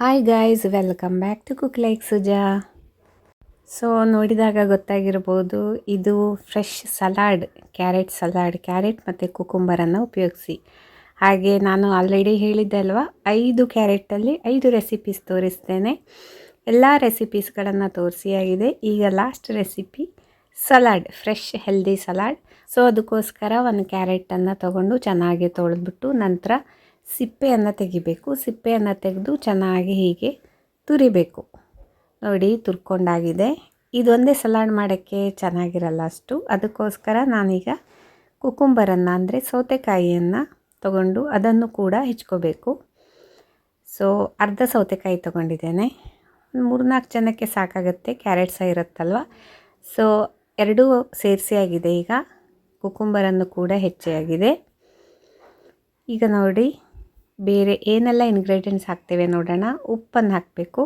Hi guys welcome back to cook like Suja so ನೋಡಿದಾಗ ಗೊತ್ತಾಗಿರ್ಬೋದು, ಇದು fresh salad carrot salad carrot ಮತ್ತು ಕುಕುಂಬರನ್ನು ಉಪಯೋಗಿಸಿ. ಹಾಗೆ ನಾನು ಆಲ್ರೆಡಿ ಹೇಳಿದ್ದೆ ಅಲ್ವಾ, ಐದು ಕ್ಯಾರೆಟಲ್ಲಿ ಐದು ರೆಸಿಪೀಸ್ ತೋರಿಸ್ತೇನೆ. ಎಲ್ಲ ರೆಸಿಪೀಸ್ಗಳನ್ನು ತೋರಿಸಿಯಾಗಿದೆ ಈಗ last recipe salad fresh healthy salad so ಅದಕ್ಕೋಸ್ಕರ ಒಂದು ಕ್ಯಾರೆಟನ್ನು ತಗೊಂಡು ಚೆನ್ನಾಗಿ ತೊಳೆದ್ಬಿಟ್ಟು ನಂತರ ಸಿಪ್ಪೆಯನ್ನು ತೆಗಿಬೇಕು. ಸಿಪ್ಪೆಯನ್ನು ತೆಗೆದು ಚೆನ್ನಾಗಿ ಹೀಗೆ ತುರಿಬೇಕು. ನೋಡಿ, ತುರ್ಕೊಂಡಾಗಿದೆ. ಇದೊಂದೇ ಸಲಾಡ್ ಮಾಡೋಕ್ಕೆ ಚೆನ್ನಾಗಿರಲ್ಲ ಅಷ್ಟು. ಅದಕ್ಕೋಸ್ಕರ ನಾನೀಗ ಕುಕುಂಬರನ್ನು, ಅಂದರೆ ಸೌತೆಕಾಯಿಯನ್ನು ತಗೊಂಡು ಅದನ್ನು ಕೂಡ ಹೆಚ್ಕೋಬೇಕು. ಸೊ, ಅರ್ಧ ಸೌತೆಕಾಯಿ ತೊಗೊಂಡಿದ್ದೇನೆ. ಮೂರ್ನಾಲ್ಕು ಜನಕ್ಕೆ ಸಾಕಾಗುತ್ತೆ. ಕ್ಯಾರೆಟ್ ಸಹ ಇರುತ್ತಲ್ವ? ಸೊ, ಎರಡೂ ಸೇರಿಸಿ ಆಗಿದೆ ಈಗ. ಕುಕುಂಬರನ್ನು ಕೂಡ ಹೆಚ್ಚಾಗಿದೆ ಈಗ ನೋಡಿ ಬೇರೆ ಏನೆಲ್ಲ ಇಂಗ್ರೀಡಿಯೆಂಟ್ಸ್ ಹಾಕ್ತೇವೆ ನೋಡೋಣ. ಉಪ್ಪನ್ನು ಹಾಕಬೇಕು.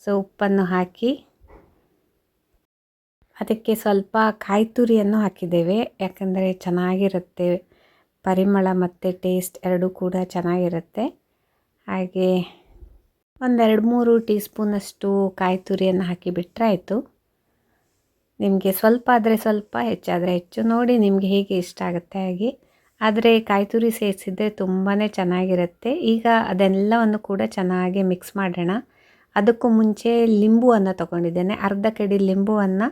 ಸೊ ಉಪ್ಪನ್ನು ಹಾಕಿ ಅದಕ್ಕೆ ಸ್ವಲ್ಪ ಕಾಯಿ ತುರಿಯನ್ನು ಹಾಕಿದ್ದೇವೆ. ಯಾಕಂದರೆ ಚೆನ್ನಾಗಿರುತ್ತೆ. ಪರಿಮಳ ಮತ್ತು ಟೇಸ್ಟ್ ಎರಡೂ ಕೂಡ ಚೆನ್ನಾಗಿರುತ್ತೆ. ಹಾಗೆ ಒಂದೆರಡು ಮೂರು ಟೀ ಸ್ಪೂನಷ್ಟು ಕಾಯಿ ತುರಿಯನ್ನು ಹಾಕಿಬಿಟ್ರೆ ಆಯಿತು. ನಿಮಗೆ ಸ್ವಲ್ಪ ಆದರೆ ಸ್ವಲ್ಪ, ಹೆಚ್ಚಾದರೆ ಹೆಚ್ಚು. ನೋಡಿ ನಿಮಗೆ ಹೇಗೆ ಇಷ್ಟ ಆಗುತ್ತೆ ಹಾಗೆ. ಆದರೆ ಕಾಯಿ ತುರಿ ಸೇರಿಸಿದ್ರೆ ತುಂಬಾ ಚೆನ್ನಾಗಿರುತ್ತೆ. ಈಗ ಅದೆಲ್ಲವನ್ನು ಕೂಡ ಚೆನ್ನಾಗಿ ಮಿಕ್ಸ್ ಮಾಡೋಣ. ಅದಕ್ಕೂ ಮುಂಚೆ ಲಿಂಬುವನ್ನು ತೊಗೊಂಡಿದ್ದೇನೆ. ಅರ್ಧ ಕಡಿ ಲಿಂಬುವನ್ನು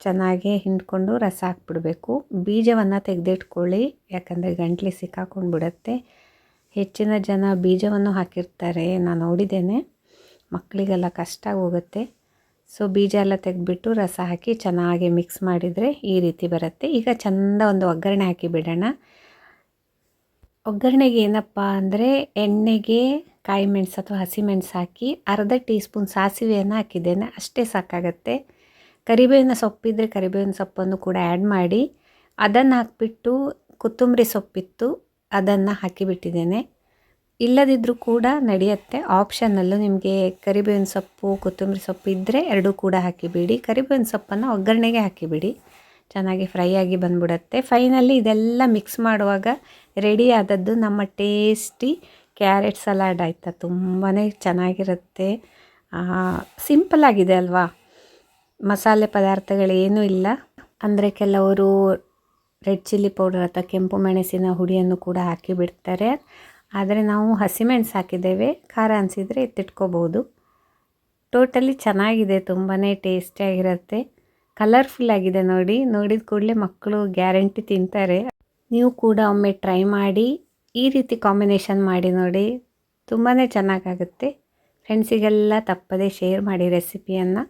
ಚೆನ್ನಾಗಿ ಹಿಂಡ್ಕೊಂಡು ರಸ ಹಾಕ್ಬಿಡಬೇಕು. ಬೀಜವನ್ನು ತೆಗೆದಿಟ್ಕೊಳ್ಳಿ, ಯಾಕಂದರೆ ಗಂಟ್ಲಿ ಸಿಕ್ಕಾಕೊಂಡು ಬಿಡುತ್ತೆ ಹೆಚ್ಚಿನ ಜನ ಬೀಜವನ್ನು ಹಾಕಿರ್ತಾರೆ, ನಾನು ನೋಡಿದ್ದೇನೆ. ಮಕ್ಕಳಿಗೆಲ್ಲ ಕಷ್ಟ ಹೋಗುತ್ತೆ ಸೊ ಬೀಜ ಎಲ್ಲ ತೆಗೆದ್ಬಿಟ್ಟು ರಸ ಹಾಕಿ ಚೆನ್ನಾಗಿ ಮಿಕ್ಸ್ ಮಾಡಿದರೆ ಈ ರೀತಿ ಬರುತ್ತೆ. ಈಗ ಚೆಂದ ಒಂದು ಒಗ್ಗರಣೆ ಹಾಕಿ ಬಿಡೋಣ. ಒಗ್ಗರಣೆಗೆ ಏನಪ್ಪ ಅಂದರೆ ಎಣ್ಣೆಗೆ ಕಾಯಿ ಮೆಣಸು ಅಥವಾ ಹಸಿಮೆಣಸು ಹಾಕಿ ಅರ್ಧ ಟೀ ಸ್ಪೂನ್ ಸಾಸಿವೆಯನ್ನು ಹಾಕಿದ್ದೇನೆ ಅಷ್ಟೇ ಸಾಕಾಗತ್ತೆ. ಕರಿಬೇವಿನ ಸೊಪ್ಪಿದ್ದರೆ ಕರಿಬೇವಿನ ಸೊಪ್ಪನ್ನು ಕೂಡ ಆ್ಯಡ್ ಮಾಡಿ ಅದನ್ನು ಹಾಕಿಬಿಟ್ಟು ಕೊತ್ತಂಬರಿ ಸೊಪ್ಪಿತ್ತು ಅದನ್ನು ಹಾಕಿಬಿಟ್ಟಿದ್ದೇನೆ. ಇಲ್ಲದಿದ್ದರೂ ಕೂಡ ನಡೆಯುತ್ತೆ. ಆಪ್ಷನಲ್ಲೂ ನಿಮಗೆ ಕರಿಬೇವಿನ ಸೊಪ್ಪು, ಕೊತ್ತಂಬರಿ ಸೊಪ್ಪು ಇದ್ದರೆ ಎರಡೂ ಕೂಡ ಹಾಕಿಬಿಡಿ. ಕರಿಬೇವಿನ ಸೊಪ್ಪನ್ನು ಒಗ್ಗರಣೆಗೆ ಹಾಕಿಬಿಡಿ. ಚೆನ್ನಾಗಿ ಫ್ರೈ ಆಗಿ ಬಂದ್ಬಿಡುತ್ತೆ. ಫೈನಲಿ ಇದೆಲ್ಲ ಮಿಕ್ಸ್ ಮಾಡುವಾಗ ರೆಡಿ ಆದದ್ದು ನಮ್ಮ ಟೇಸ್ಟಿ ಕ್ಯಾರೆಟ್ ಸಲಾಡ್ ಆಯಿತಾ. ತುಂಬಾ ಚೆನ್ನಾಗಿರುತ್ತೆ. ಸಿಂಪಲ್ಲಾಗಿದೆ ಅಲ್ವಾ? ಮಸಾಲೆ ಪದಾರ್ಥಗಳೇನೂ ಇಲ್ಲ. ಅಂದರೆ ಕೆಲವರು ರೆಡ್ ಚಿಲ್ಲಿ ಪೌಡರ್ ಅಥವಾ ಕೆಂಪು ಮೆಣಸಿನ ಹುಡಿಯನ್ನು ಕೂಡ ಹಾಕಿ ಬಿಡ್ತಾರೆ ಆದರೆ ನಾವು ಹಸಿಮೆಣಸು ಹಾಕಿದ್ದೇವೆ. ಖಾರ ಅನಿಸಿದರೆ ಎತ್ತಿಟ್ಕೋಬೋದು ಟೋಟಲಿ ಚೆನ್ನಾಗಿದೆ. ತುಂಬಾ ಟೇಸ್ಟಿಯಾಗಿರುತ್ತೆ ಕಲರ್ಫುಲ್ ಆಗಿದೆ ನೋಡಿ. ನೋಡಿದ ಕೂಡಲೇ ಮಕ್ಕಳು ಗ್ಯಾರಂಟಿ ತಿಂತಾರೆ. ನೀವು ಕೂಡ ಒಮ್ಮೆ ಟ್ರೈ ಮಾಡಿ, ಈ ರೀತಿ ಕಾಂಬಿನೇಷನ್ ಮಾಡಿ ನೋಡಿ. ತುಂಬಾ ಚೆನ್ನಾಗಾಗುತ್ತೆ. ಫ್ರೆಂಡ್ಸಿಗೆಲ್ಲ ತಪ್ಪದೇ ಶೇರ್ ಮಾಡಿ ರೆಸಿಪಿಯನ್ನು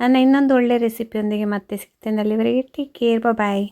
ನನ್ನ ಇನ್ನೊಂದು ಒಳ್ಳೆಯ ರೆಸಿಪಿಯೊಂದಿಗೆ ಮತ್ತೆ ಸಿಗ್ತೇನೆ. ಅಲ್ಲಿವರೆಗೆ ಟೇಕ್ ಕೇರ್ ಬಾಯ್